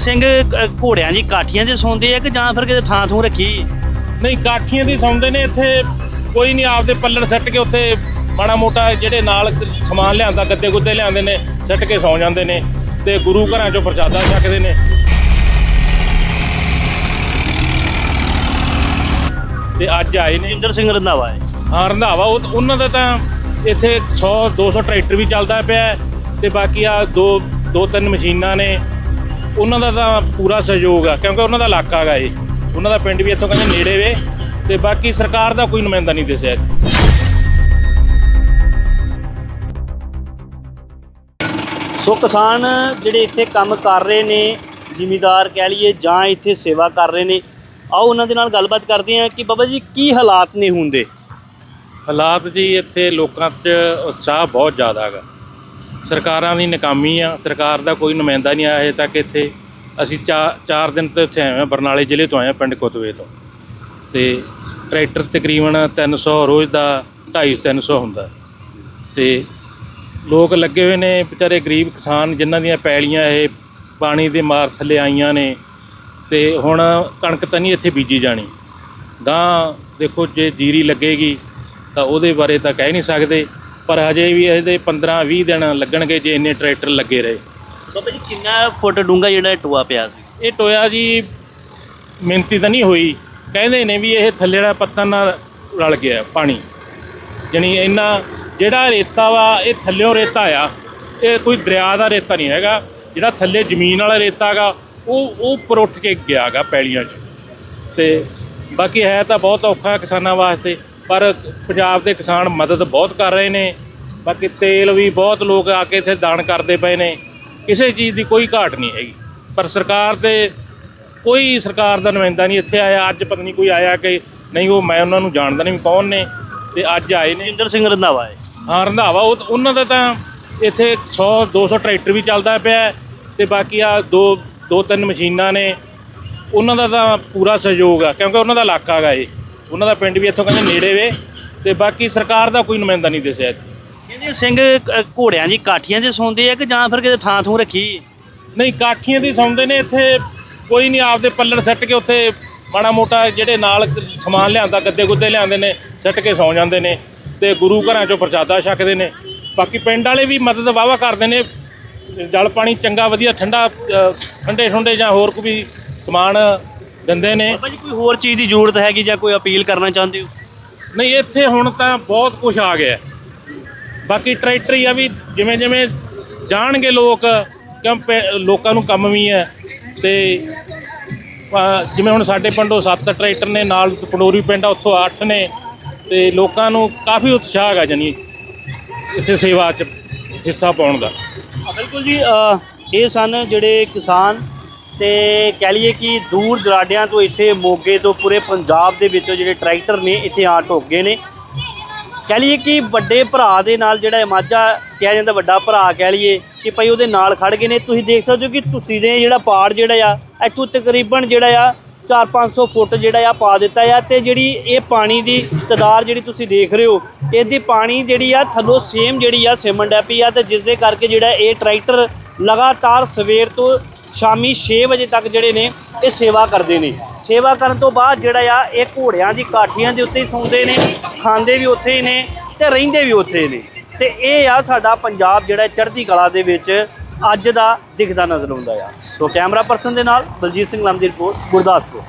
ਸਿੰਘ ਅ, ਘੋੜਿਆਂ ਦੀ ਕਾਠੀਆਂ 'ਚ ਸੌਂਦੇ ਆ ਕਿ ਜਾਂ ਫਿਰ ਕਿਤੇ ਥਾਂ ਥੂ ਰੱਖੀ? ਨਹੀਂ ਕਾਠੀਆਂ ਦੀ ਸੌਂਦੇ ਨੇ ਇੱਥੇ ਕੋਈ ਨਹੀਂ ਆਪਦੇ ਪੱਲੜ ਸੱਟ ਕੇ ਉੱਥੇ ਮਾੜਾ ਮੋਟਾ ਜਿਹੜੇ ਨਾਲ ਸਮਾਨ ਲਿਆਂਦਾ ਗੱਦੇ ਗੁੱਦੇ ਲਿਆਂਦੇ ਨੇ ਸੱਟ ਕੇ ਸੌ ਜਾਂਦੇ ਨੇ ਤੇ ਗੁਰੂ ਘਰਾਂ ਚੋਂ ਪ੍ਰਸ਼ਾਦਾ ਛਕਦੇ ਨੇ। ਤੇ ਅੱਜ ਆਏ ਨੇ। ਇੰਦਰ ਸਿੰਘ ਰੰਧਾਵਾ ਹੈ। ਹਾਂ ਰੰਧਾਵਾ ਉਹ ਉਹਨਾਂ ਦਾ ਤਾਂ ਇੱਥੇ 100 200 ਟਰੈਕਟਰ ਵੀ ਚੱਲਦਾ ਪਿਆ ਹੈ ਤੇ ਬਾਕੀ ਆ ਦੋ ਦੋ ਤਿੰਨ ਮਸ਼ੀਨਾਂ ਨੇ। ਉਹਨਾਂ ਦਾ ਤਾਂ ਪੂਰਾ ਸਹਿਯੋਗ ਆ ਕਿਉਂਕਿ ਉਹਨਾਂ ਦਾ ਇਲਾਕਾ ਹੈਗਾ ਇਹ। ਉਹਨਾਂ ਦਾ ਪਿੰਡ ਵੀ ਇੱਥੋਂ ਕਹਿੰਦੇ ਨੇੜੇ ਵੇ ਤੇ ਬਾਕੀ ਸਰਕਾਰ ਦਾ ਕੋਈ ਨੁਮਾਇੰਦਾ ਨਹੀਂ ਦਿਸਿਆ ਇੱਥੇ। ਸੋ ਕਿਸਾਨ ਜਿਹੜੇ ਇੱਥੇ ਕੰਮ ਕਰ ਰਹੇ ਨੇ ਜ਼ਿਮੀਦਾਰ ਕਹਿ ਲਈਏ ਜਾਂ ਇੱਥੇ ਸੇਵਾ ਕਰ ਰਹੇ ਨੇ ਆਓ ਉਹਨਾਂ ਦੇ ਨਾਲ ਗੱਲਬਾਤ ਕਰਦੇ ਹਾਂ ਕਿ ਬਾਬਾ ਜੀ ਕੀ ਹਾਲਾਤ ਨੇ ਹੁੰਦੇ ਹਾਲਾਤ ਜੀ ਇੱਥੇ ਲੋਕਾਂ 'ਚ ਉਤਸ਼ਾਹ ਬਹੁਤ ਜ਼ਿਆਦਾ ਹੈਗਾ। ਸਰਕਾਰਾਂ ਦੀ ਨਾਕਾਮੀ ਆ, ਸਰਕਾਰ ਦਾ ਕੋਈ ਨੁਮਾਇੰਦਾ ਨਹੀਂ ਆਇਆ ਹਜੇ ਤੱਕ ਇੱਥੇ। ਅਸੀਂ 4 ਦਿਨ ਤੋਂ ਇੱਥੇ ਆਏ ਹਾਂ, ਬਰਨਾਲੇ ਜ਼ਿਲ੍ਹੇ ਤੋਂ ਆਏ ਹਾਂ, ਪਿੰਡ ਕੁਤਵੇ ਤੋਂ। ਤੇ ਟਰੈਕਟਰ ਤਕਰੀਬਨ 300 ਰੋਜ਼ ਦਾ 250 300 ਹੁੰਦਾ। ਤੇ ਲੋਕ ਲੱਗੇ ਹੋਏ ਨੇ, ਵਿਚਾਰੇ ਗਰੀਬ ਕਿਸਾਨ ਜਿਨ੍ਹਾਂ ਦੀਆਂ ਪੈਲੀਆਂ ਇਹ ਪਾਣੀ ਦੇ ਮਾਰ ਥੱਲੇ ਆਈਆਂ ਨੇ। ਤੇ ਹੁਣ ਕਣਕ ਤਾਂ ਨਹੀਂ ਇੱਥੇ ਬੀਜੀ ਜਾਣੀ। ਗਾਂ ਦੇਖੋ ਜੇ ਜੀਰੀ ਲੱਗੇਗੀ ਤਾਂ ਉਹਦੇ ਬਾਰੇ ਤਾਂ ਕਹਿ ਨਹੀਂ ਸਕਦੇ। ਪਰ ਹਜੇ ਵੀ ਇਹਦੇ 15 20 ਦਿਨ ਲੱਗਣਗੇ ਜੇ ਇੰਨੇ ਟਰੈਕਟਰ ਲੱਗੇ ਰਹੇ। ਬਾਬਾ ਜੀ ਕਿੰਨਾ ਫੁੱਟ ਡੂੰਘਾ ਜਿਹੜਾ ਇਹ ਟੋਆ ਪਿਆ ਸੀ? ਇਹ ਟੋਇਆ ਜੀ ਮਿਹਨਤੀ ਤਾਂ ਨਹੀਂ ਹੋਈ। ਕਹਿੰਦੇ ਨੇ ਵੀ ਇਹ ਥੱਲੇ ਵਾਲਾ ਪੱਥਰ ਨਾਲ ਰਲ ਗਿਆ ਪਾਣੀ। ਜਾਣੀ ਇੰਨਾ ਜਿਹੜਾ ਰੇਤਾ ਵਾ ਇਹ ਥੱਲਿਓਂ ਰੇਤਾ ਆ। ਇਹ ਕੋਈ ਦਰਿਆ ਦਾ ਰੇਤਾ ਨਹੀਂ ਹੈਗਾ। ਜਿਹੜਾ ਥੱਲੇ ਜ਼ਮੀਨ ਵਾਲਾ ਰੇਤਾ ਹੈਗਾ ਉਹ ਉਹ ਉੱਪਰ ਉੱਠ ਕੇ ਗਿਆ ਹੈਗਾ ਪੈਲੀਆਂ 'ਚ। ਤੇ ਬਾਕੀ ਹੈ ਤਾਂ ਬਹੁਤ ਔਖਾ ਕਿਸਾਨਾਂ ਵਾਸਤੇ। ਪਰ ਪੰਜਾਬ ਦੇ ਕਿਸਾਨ ਮਦਦ ਬਹੁਤ ਕਰ ਰਹੇ ਨੇ। ਬਾਕੀ ਤੇਲ ਵੀ ਬਹੁਤ ਲੋਕ ਆ ਕੇ ਇੱਥੇ ਦਾਨ ਕਰਦੇ ਪਏ ਨੇ। ਕਿਸੇ ਚੀਜ਼ ਦੀ ਕੋਈ ਘਾਟ ਨਹੀਂ ਹੈਗੀ। ਪਰ ਸਰਕਾਰ ਤੇ ਕੋਈ ਸਰਕਾਰ ਦਾ ਨੁਮਾਇੰਦਾ ਨਹੀਂ ਇੱਥੇ ਆਇਆ। ਅੱਜ ਪਤਾ ਨਹੀਂ ਕੋਈ ਆਇਆ ਕਿ ਨਹੀਂ ਉਹ ਮੈਂ ਉਹਨਾਂ ਨੂੰ ਜਾਣਦਾ ਨਹੀਂ ਕੌਣ ਨੇ ਤੇ ਅੱਜ ਆਏ ਨੇ। ਇੰਦਰ ਸਿੰਘ ਰੰਧਾਵਾ ਹੈ। ਹਾਂ ਰੰਧਾਵਾ ਉਹ ਉਹਨਾਂ ਦਾ ਤਾਂ ਇੱਥੇ 100 200 ਟਰੈਕਟਰ ਵੀ ਚੱਲਦਾ ਪਿਆ ਤੇ ਬਾਕੀ ਆ ਦੋ ਦੋ ਤਿੰਨ ਮਸ਼ੀਨਾਂ ਨੇ। ਉਹਨਾਂ ਦਾ ਤਾਂ ਪੂਰਾ ਸਹਿਯੋਗ ਆ ਕਿਉਂਕਿ ਉਹਨਾਂ ਦਾ ਇਲਾਕਾ ਹੈਗਾ ਇਹ। ਉਹਨਾਂ ਦਾ ਪਿੰਡ ਵੀ ਇੱਥੋਂ ਕਹਿੰਦੇ ਨੇੜੇ ਵੇ ਤੇ ਬਾਕੀ ਸਰਕਾਰ ਦਾ ਕੋਈ ਨੁਮਾਇੰਦਾ ਨਹੀਂ ਦਿਸਿਆ। ਕਹਿੰਦੇ ਸਿੰਘ ਅ, ਘੋੜਿਆਂ ਦੀ ਕਾਠੀਆਂ 'ਚ ਸੌਂਦੇ ਆ ਕਿ ਜਾਂ ਫਿਰ ਕਿਤੇ ਥਾਂ ਥੂ ਰੱਖੀ ਨਹੀਂ ਕਾਠੀਆਂ ਦੀ ਸੌਂਦੇ ਨੇ ਇੱਥੇ ਕੋਈ ਨਹੀਂ ਆਪਦੇ ਪੱਲੜ ਸੱਟ ਕੇ ਉੱਥੇ ਮਾੜਾ ਮੋਟਾ ਜਿਹੜੇ ਨਾਲ ਸਮਾਨ ਲਿਆਂਦਾ ਗੱਦੇ ਗੁੱਦੇ ਲਿਆਂਦੇ ਨੇ ਸੱਟ ਕੇ ਸੌ ਜਾਂਦੇ ਨੇ ਤੇ ਗੁਰੂ ਘਰਾਂ ਚੋਂ ਪ੍ਰਸ਼ਾਦਾ ਛਕਦੇ ਨੇ ਬਾਕੀ ਪਿੰਡ ਵਾਲੇ ਵੀ ਮਦਦ ਵਾਵਾ ਕਰਦੇ ਨੇ ਜਲ ਪਾਣੀ ਚੰਗਾ ਵਧੀਆ ਠੰਡਾ ਠੰਡੇ ਠੰਡੇ ਜਾਂ ਹੋਰ ਕੋਈ ਵੀ ਸਮਾਨ ਦਿੰਦੇ ਨੇ। ਬਾਬਾ ਜੀ ਕੋਈ ਹੋਰ ਚੀਜ਼ ਦੀ ਜ਼ਰੂਰਤ ਹੈਗੀ ਜਾਂ ਕੋਈ ਅਪੀਲ ਕਰਨਾ ਚਾਹੁੰਦੇ ਹੋ? ਨਹੀਂ ਇੱਥੇ ਹੁਣ ਤਾਂ ਬਹੁਤ ਕੁਝ ਆ ਗਿਆ। ਹੈ। ਬਾਕੀ ਟਰੈਕਟਰ ਹੀ ਆ ਵੀ ਜਿਵੇਂ ਜਿਵੇਂ ਜਾਣਗੇ ਲੋਕ ਕਿਉਂ ਪੈ- ਲੋਕਾਂ ਨੂੰ ਕੰਮ ਵੀ ਹੈ। ਤੇ ਅ, ਜਿਵੇਂ ਹੁਣ ਸਾਡੇ ਪਿੰਡੋਂ ਸੱਤ ਟਰੈਕਟਰ ਨੇ ਨਾਲ ਪੰਡੋਰੀ ਪਿੰਡ ਆ ਉੱਥੋਂ ਅੱਠ ਨੇ। ਤੇ ਲੋਕਾਂ ਨੂੰ ਕਾਫੀ ਉਤਸ਼ਾਹ ਹੈਗਾ ਜਾਨੀ ਇਸੇ ਸੇਵਾ 'ਚ ਹਿੱਸਾ ਪਾਉਣ ਦਾ। ਬਿਲਕੁਲ ਜੀ ਅ, ਇਹ ਸਨ ਜਿਹੜੇ ਕਿਸਾਨ ਤੇ ਕਹਿ ਲਈਏ ਕਿ ਦੂਰ ਦਰਾਡਿਆਂ ਤੋਂ ਇੱਥੇ ਮੋਗੇ ਤੋਂ ਪੂਰੇ ਪੰਜਾਬ ਦੇ ਵਿੱਚੋਂ ਜਿਹੜੇ ਟਰੈਕਟਰ ਨੇ ਇੱਥੇ ਆ ਢੁੱਕ ਨੇ। ਕਹਿ ਲਈਏ ਕਿ ਵੱਡੇ ਭਰਾ ਦੇ ਨਾਲ ਜਿਹੜਾ ਮਾਝਾ ਕਿਹਾ ਜਾਂਦਾ ਵੱਡਾ ਭਰਾ ਕਹਿ ਲਈਏ ਕਿ ਭਾਈ ਉਹਦੇ ਨਾਲ ਖੜ ਗਏ ਨੇ। ਤੁਸੀਂ ਦੇਖ ਸਕਦੇ ਹੋ ਕਿ ਤੁਸੀਂ ਦੇ ਜਿਹੜਾ ਪਾੜ ਜਿਹੜਾ ਆ, ਇੱਥੋਂ ਤਕਰੀਬਨ ਜਿਹੜਾ ਆ 4-500 ਫੁੱਟ ਜਿਹੜਾ ਆ ਪਾ ਦਿੱਤਾ ਆ ਤੇ ਜਿਹੜੀ ਇਹ ਪਾਣੀ ਦੀ ਤਦਾਰ ਜਿਹੜੀ ਤੁਸੀਂ ਦੇਖ ਰਹੇ ਹੋ, ਇਹਦੀ ਪਾਣੀ ਜਿਹੜੀ ਆ ਥੱਲੋਂ ਸੇਮ ਜਿਹੜੀ ਆ ਸਿਮਣ ਡੈ ਆ ਤੇ ਜਿਸ ਦੇ ਕਰਕੇ ਜਿਹੜਾ ਇਹ ਟਰੈਕਟਰ ਲਗਾਤਾਰ ਸਵੇਰ ਤੋਂ ਸ਼ਾਮੀ 6 ਵਜੇ ਤੱਕ ਜਿਹੜੇ ਨੇ ਇਹ ਸੇਵਾ ਕਰਦੇ ਨੇ। ਸੇਵਾ ਕਰਨ ਤੋਂ ਬਾਅਦ ਜਿਹੜਾ ਆ, ਇਹ ਘੋੜਿਆਂ ਦੀ ਕਾਠੀਆਂ ਦੇ ਉੱਤੇ ਹੀ ਸੌਂਦੇ ਨੇ, ਖਾਂਦੇ ਵੀ ਉੱਥੇ ਹੀ ਨੇ ਤੇ ਰਹਿੰਦੇ ਵੀ ਉੱਥੇ ਨੇ। ਤੇ ਇਹ ਆ ਸਾਡਾ ਪੰਜਾਬ ਜਿਹੜਾ ਚੜ੍ਹਦੀ ਕਲਾ ਦੇ ਵਿੱਚ ਅੱਜ ਦਾ ਦਿਖਦਾ ਨਜ਼ਰ ਆਉਂਦਾ ਆ। ਸੋ ਕੈਮਰਾ ਪਰਸਨ ਦੇ ਨਾਲ ਬਲਜੀਤ ਸਿੰਘ ਲੰਮ ਦੀ ਰਿਪੋਰਟ, ਗੁਰਦਾਸਪੁਰ।